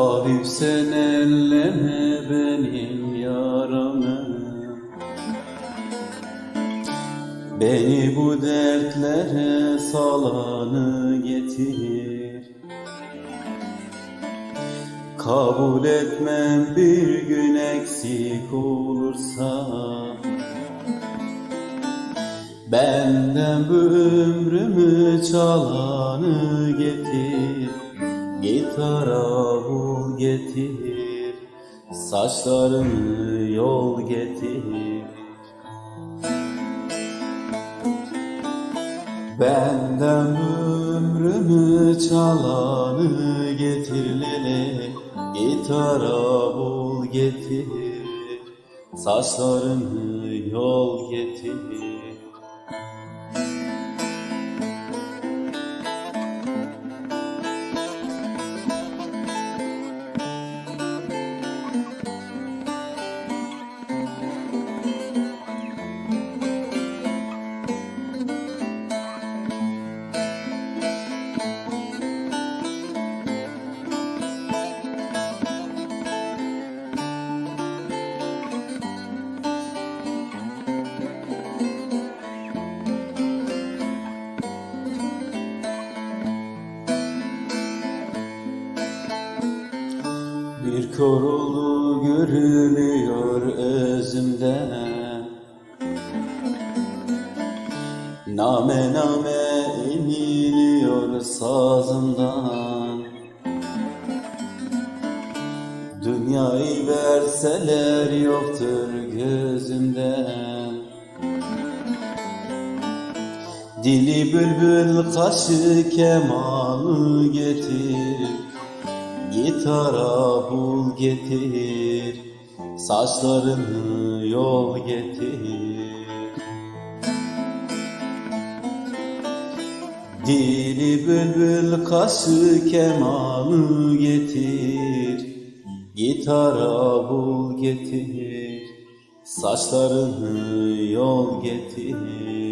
Tabip sen elleme benim yaramı. Beni bu dertlere salanı getir. Kabul etmem bir gün eksik olursa. Benden bu ömrümü çalanı getir. Gitara bul getir Saçlarını yol getir. Benden ömrümü çalanı getir lele Gitara bul getir. Saçlarını yol getir Bir korulu görülüyor özümden Name name iniliyor sazımdan. Dünyayı verseler yoktur gözümden. Dili bülbül kaşı kemanı getir Gitara bul getir Saçlarını yol getir. Dili bülbül kaşı kemanı getir. Gitara bul getir Saçlarını yol getir